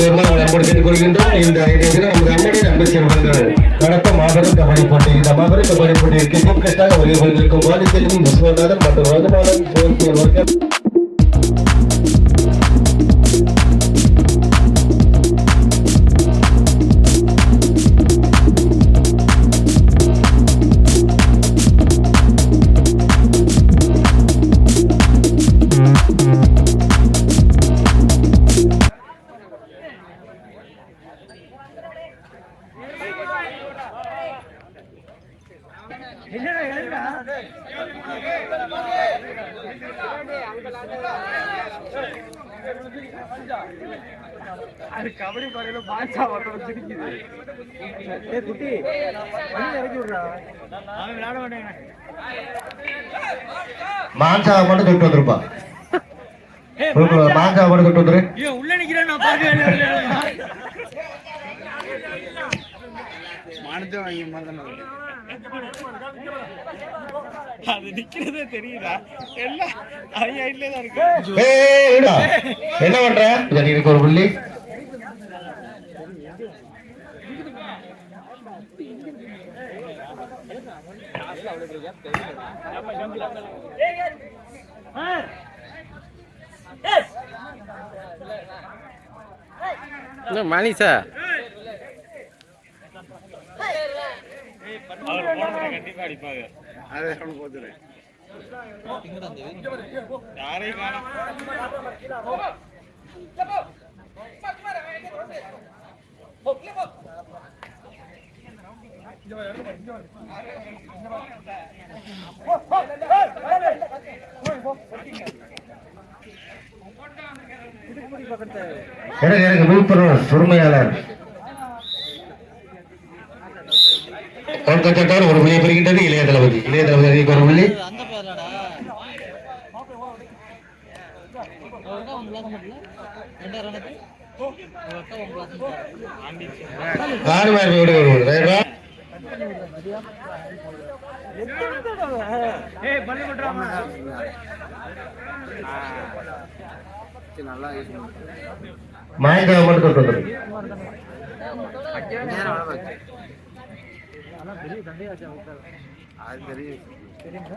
மூலமாக இந்த நடத்த மாபெரும் கபடி போட்டி இந்த மாபெரும் கபடி போட்டிக்கு கிரிக்கெட்டாக வருகை வந்திருக்கும் வாலிசெல்வம் விஸ்வநாதன் மற்றும் ரகுநாதன் அது கபடி பாடையில பாட்சா மட்டும் சிரிக்குது ஏ குட்டி வண்டி இறக்கி விடுறா. அவன் விளையாட மாட்டேங்க மான்சாவை மட்டும் தொட்டு வந்துருப்பா. மான்சாவை மட்டும் தொட்டு வந்துரு. உள்ள நிக்கிறேன் நான் பாக்க மானத்தை வாங்கி மாதிரி அது நிக்கிறதே தெரியுதா எல்லாம் அவங்க தான் இருக்கு. இருடா. என்ன பண்ற? சரி, எனக்கு ஒரு புள்ளி. அவர் கண்டிப்பா அடிப்பாங்க அது அவனுக்கு யாரையும் எனக்கு எனக்கு விழுப்புரம் சுருமையாளர் ஒரு புள்ளியை பெறுகின்றது இளைய தளபதி. இளைய தளபதி ஒரு புள்ளி மட்டும் ரெண்டாயிரம் ஆறு மாதிரி விடு விடு விடு ரைட்டா?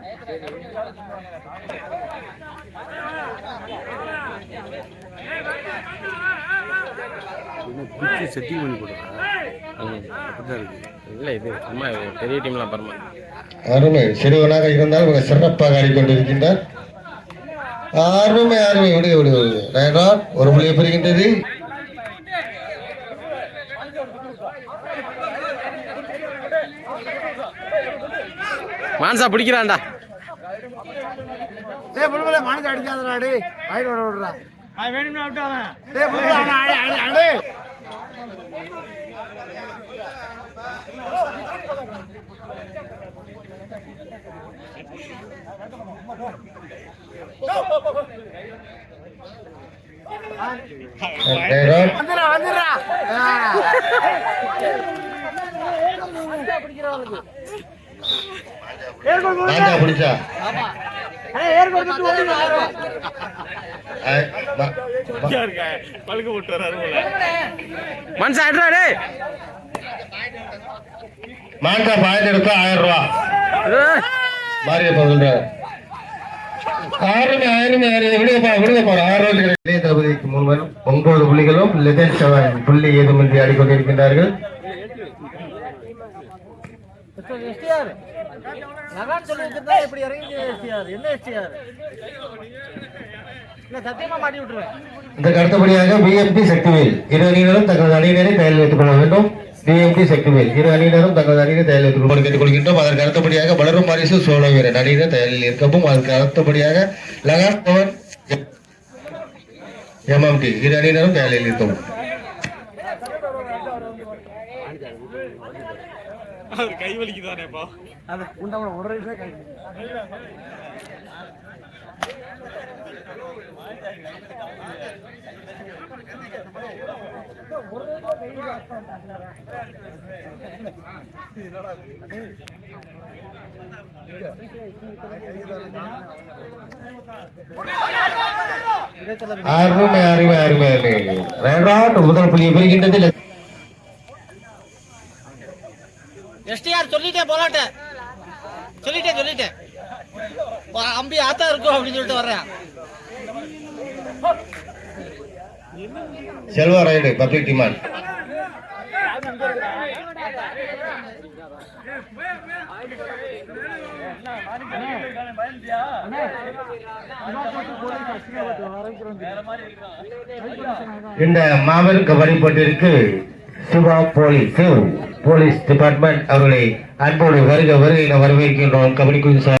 ஏய் பண்ணி செட்டிங் கொடுக்குறேன் இல்லை இது சும்மா பெரிய டீம்லாம் பரமா. அருமை. சிறுவனாக இருந்தால் மிக சிறப்பாக ஆடிக்கொண்டிருக்கின்றார். அருமை அருமை. விடுக விடுக? ஒரு புள்ளியை பெறுகின்றது. மான்சா பிடிக்கிறான்டா. டேய் புல்புல மானத்தை அடிக்காதடா டேய். வாயில வேணும்னு விட்டு அவன் டேய் புல்புல அவன அடி அடி அடி? வந்துடா வந்துடா பிடிச்சா பழுக்க விட்டு வராரு போல மனுஷா அட்ரா டேய். மாஞ்சா பாயிண்ட் எடுத்தா ஆயிரம் ரூபா மாரியப்பா சொல்றாரு. ஆறுமே ஆயிரமே ஆயிரம் விடுங்கப்பா விடுங்கப்பா ஆறு ரூபாய் இளைய தளபதிக்கு மூலம் ஒன்பது புள்ளிகளும் லெதன் செவன் புள்ளி ஏதுமின்றி ஆடிக்கொண்டிருக்கின்றார்கள். எஸ்டிஆர் நகான் சொல்லி வச்சிருந்தா இப்படி இறங்கி எஸ்டிஆர் என்ன எஸ்டிஆர் இல்ல சத்தியமா மாட்டி விட்டுருவேன்? இதற்கு அடுத்தபடியாக பிஎம்பி சக்திவேல். இரு அணியினரும் தங்களது அணியினரை தயாரில் வைத்துக் கொள்ள வேண்டும். பிஎம்பி சக்திவேல். இரு அணியினரும் தங்களது அணியினை தயாரில் வைத்துக் கொள்ள கேட்டுக் கொள்கின்றோம். அதற்கு அடுத்தபடியாக வளரும் மாரிசு சோழ வீரன் அணியினர் தயாரில் இருக்கவும் அதற்கு அடுத்தபடியாக லகான் பவன் எம்எம்டி இரு அணியினரும் தயாரில் இருக்கவும். அவர் கை வலிக்குதானேப்பா அது உண்டாம ஒரு நிமிஷம் கை அருமை அருமை அருமை அருமை. ரெண்டாவது முதல் புள்ளியை பெறுகின்றது எஸ்டிஆர் சொல்லிட்டே போலாட்ட. சொல்லிட்டேன் சொல்லிட்டேன் வா- அம்பி ஆத்தா இருக்கும் அப்படின்னு சொல்லிட்டு வர்றேன். Selva raid public demand. இந்த மாபெரும் kabaddi போட்டிற்கு Siva police Shiv police department அவர்களை அன்போடு வருக வருகை என வரவேற்கின்றோம் kabaddi sir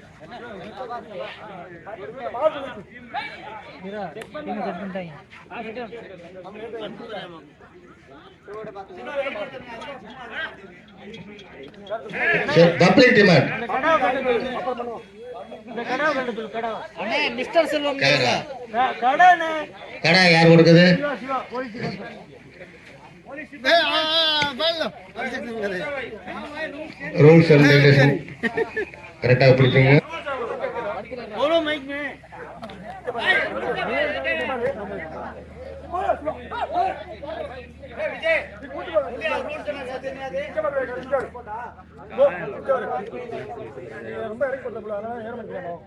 Kerala கடைண்ணே கடை யார் கொடுக்குது ரூல்ஸ் அண்ட் ரெகுலேஷன் கரெக்டாக பிடிச்சிங்க ரொம்ப இறக்கி கொடுத்தா ஏற மாட்டேன்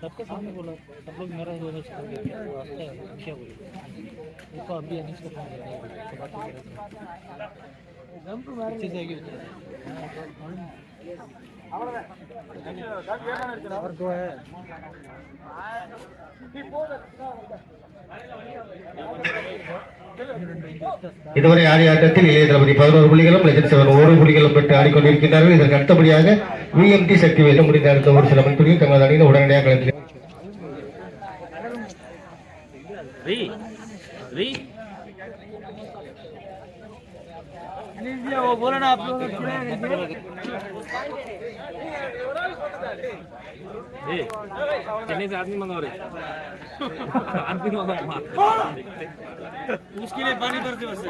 सबके सामने बोला सब लोग मेरा ही। होने शुरू किया वो रास्ता है क्या बोले उसको अभी अनिश को फ़ोन किया இதுவரை ஆரிய ஆட்டத்தில் இளைய தளபதி பதினோரு புள்ளிகளும் லெஜன் செவன் ஒரு புள்ளிகளும் பெற்று ஆடிக்கொண்டிருக்கின்றார்கள். இதற்கு அடுத்தபடியாக விஎம்டி சக்தி வெல்ல முடிந்த அடுத்த ஒரு சில மணித்துறையில் தங்களது அணியில் உடனடியாக கலந்து दिया वो ना आप लोगों से आदमी मंगा रहे? आदमी मंगा उसके लिए पानी भरते बस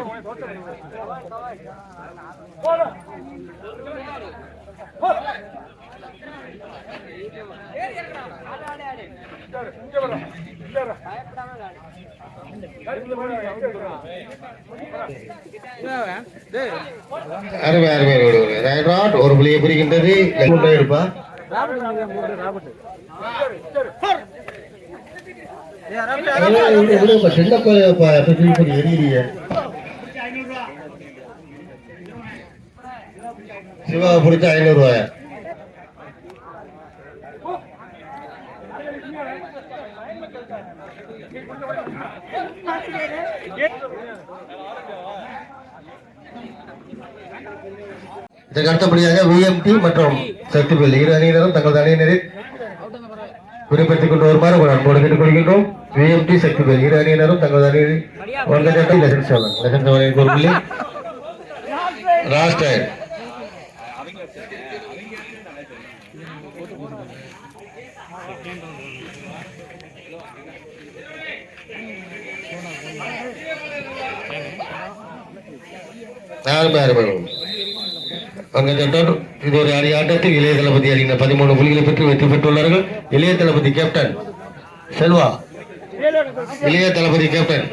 அருமை அருமை விடுவது ரைட் ஒரு புள்ளியை பிரிக்கின்றது லெகுண்டா இருப்பா? சிவா பிடிச்ச ஐநூறு ரூபாய்? இதற்கு அடுத்தபடியாக விஎம்டி மற்றும் சக்திவேல் இரு அணியினரும் தங்களது அணியினரை குறிப்பிட்டுக் கொண்டு வருமாறு ஒரு அன்போடு கேட்டுக்கொள்கின்றோம். விஎம்டி சக்திவேல் இரு அணியினரும் தங்களது அணியை ஒன்பது சட்டம் லெசன் செவன். லெசன் செவனின் ஒரு புள்ளி ராஸ்டர் யாருமே யாருமே அங்க சென்றார் இது ஒரு அணி ஆட்டத்தில் இளைய தளபதி அறிந்த பதிமூணு புள்ளிகளை பெற்று வெற்றி பெற்றுள்ளார்கள். இளைய தளபதி கேப்டன் செல்வா. இளைய தளபதி கேப்டன்